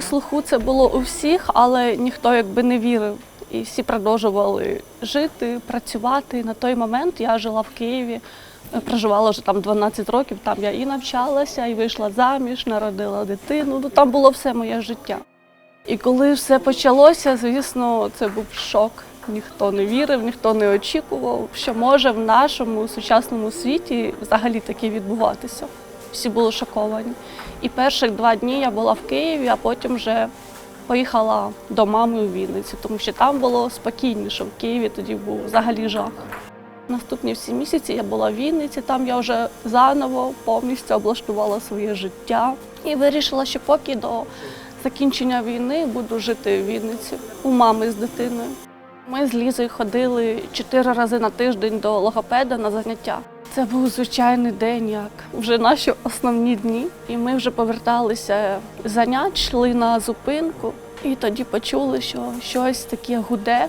Слуху це було у всіх, але ніхто якби не вірив. І всі продовжували жити, працювати. На той момент я жила в Києві, е, проживала вже там 12 років. Там я і навчалася, і вийшла заміж, народила дитину. Ну там було все моє життя. І коли все почалося, звісно, це був шок. Ніхто не вірив, ніхто не очікував, що може в нашому сучасному світі взагалі таке відбуватися. Всі були шоковані. І перших два дні я була в Києві, а потім вже поїхала до мами у Вінницю, тому що там було спокійніше. В Києві тоді був взагалі жах. Наступні всі місяці я була в Вінниці, там я вже заново повністю облаштувала своє життя і вирішила, що поки до закінчення війни буду жити в Вінниці у мами з дитиною. Ми з Лізою ходили чотири рази на тиждень до логопеда на заняття. Це був звичайний день, як вже наші основні дні. І ми вже поверталися занять, йшли на зупинку, і тоді почули, що щось таке гуде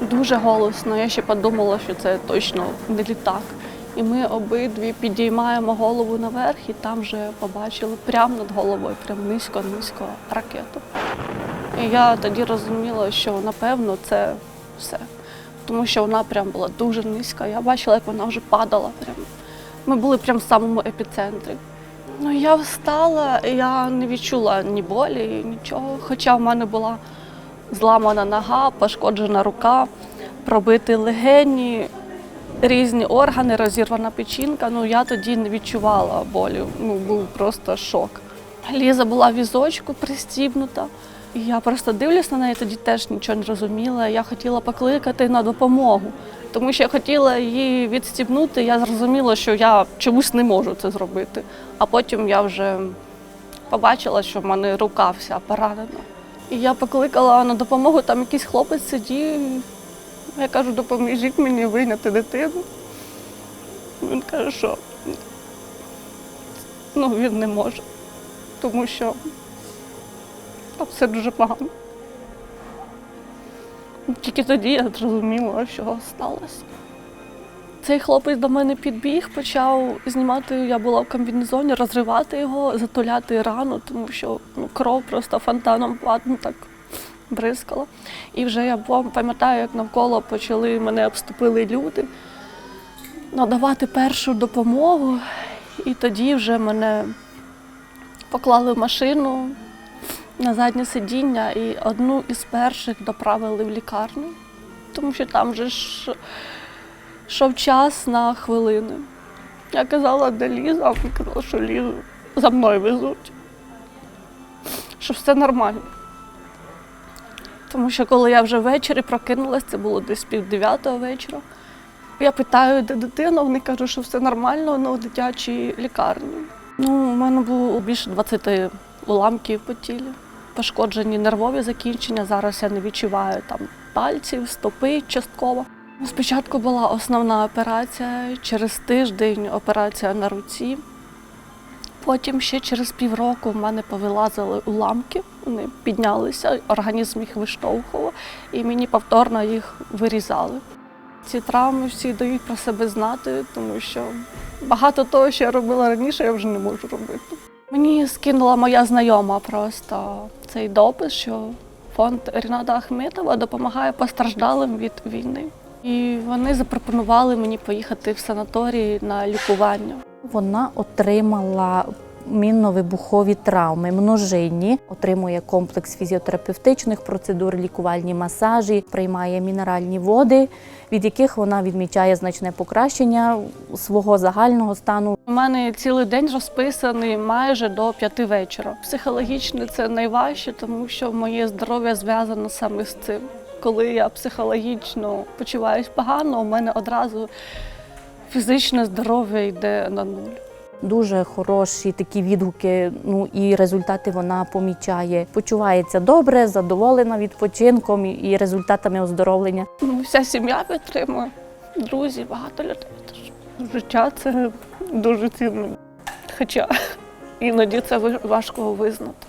дуже голосно. Я ще подумала, що це точно не літак. І ми обидві підіймаємо голову наверх, і там вже побачили прямо над головою, прям низько-низько ракету. І я тоді розуміла, що напевно це все. Тому що вона прям була дуже низька. Я бачила, як вона вже падала. Прям. Ми були прямо в самому епіцентрі. Ну, я встала, я не відчула ні болі, нічого. Хоча в мене була зламана нога, пошкоджена рука, пробиті легені, різні органи, розірвана печінка. Ну я тоді не відчувала болі. Ну, був просто шок. Ліза була візочку пристібнута. Я просто дивлюсь на неї, тоді теж нічого не розуміла. Я хотіла покликати на допомогу, тому що я хотіла її відстібнути. Я зрозуміла, що я чомусь не можу це зробити. А потім я вже побачила, що в мене рука вся поранена. І я покликала на допомогу, там якийсь хлопець сидів. Я кажу, допоможіть мені вийняти дитину. Він каже, що ну, він не може, тому що там все дуже погано. Тільки тоді я зрозуміла, що сталося. Цей хлопець до мене підбіг, почав знімати, я була в комбінезоні, розривати його, затуляти рану, тому що ну, кров просто фонтаном ну, так бризкала. І вже я пам'ятаю, як навколо почали мене обступили люди надавати першу допомогу. І тоді вже мене поклали в машину на заднє сидіння і одну із перших доправили в лікарню, тому що там вже ж йшов час на хвилини. Я казала, де Ліза, а він що Лізу за мною везуть, що все нормально. Тому що коли я вже ввечері прокинулася, це було десь пів дев'ятого вечора. Я питаю, де дитина, вони кажуть, що все нормально, ну, в дитячій лікарні. Ну, у мене було більше 20 уламків по тілі, пошкоджені нервові закінчення. Зараз я не відчуваю там пальців, стопи частково. Спочатку була основна операція, через тиждень операція на руці. Потім ще через півроку в мене повилазили уламки, вони піднялися, організм їх виштовхував, і мені повторно їх вирізали. Ці травми всі дають про себе знати, тому що багато того, що я робила раніше, я вже не можу робити. Мені скинула моя знайома просто цей допис, що фонд Ріната Ахметова допомагає постраждалим від війни. І вони запропонували мені поїхати в санаторій на лікування. Вона отримала мінно-вибухові травми, множинні, отримує комплекс фізіотерапевтичних процедур, лікувальні масажі, приймає мінеральні води, від яких вона відмічає значне покращення свого загального стану. У мене цілий день розписаний майже до п'яти вечора. Психологічно це найважче, тому що моє здоров'я зв'язано саме з цим. Коли я психологічно почуваюсь погано, у мене одразу фізичне здоров'я йде на нуль. Дуже хороші такі відгуки. Ну і результати вона помічає. Почувається добре, задоволена відпочинком і- результатами оздоровлення. Ну, Вся сім'я витримує, друзі, багато людей. Життя це дуже цінно. Хоча іноді це важко визнати.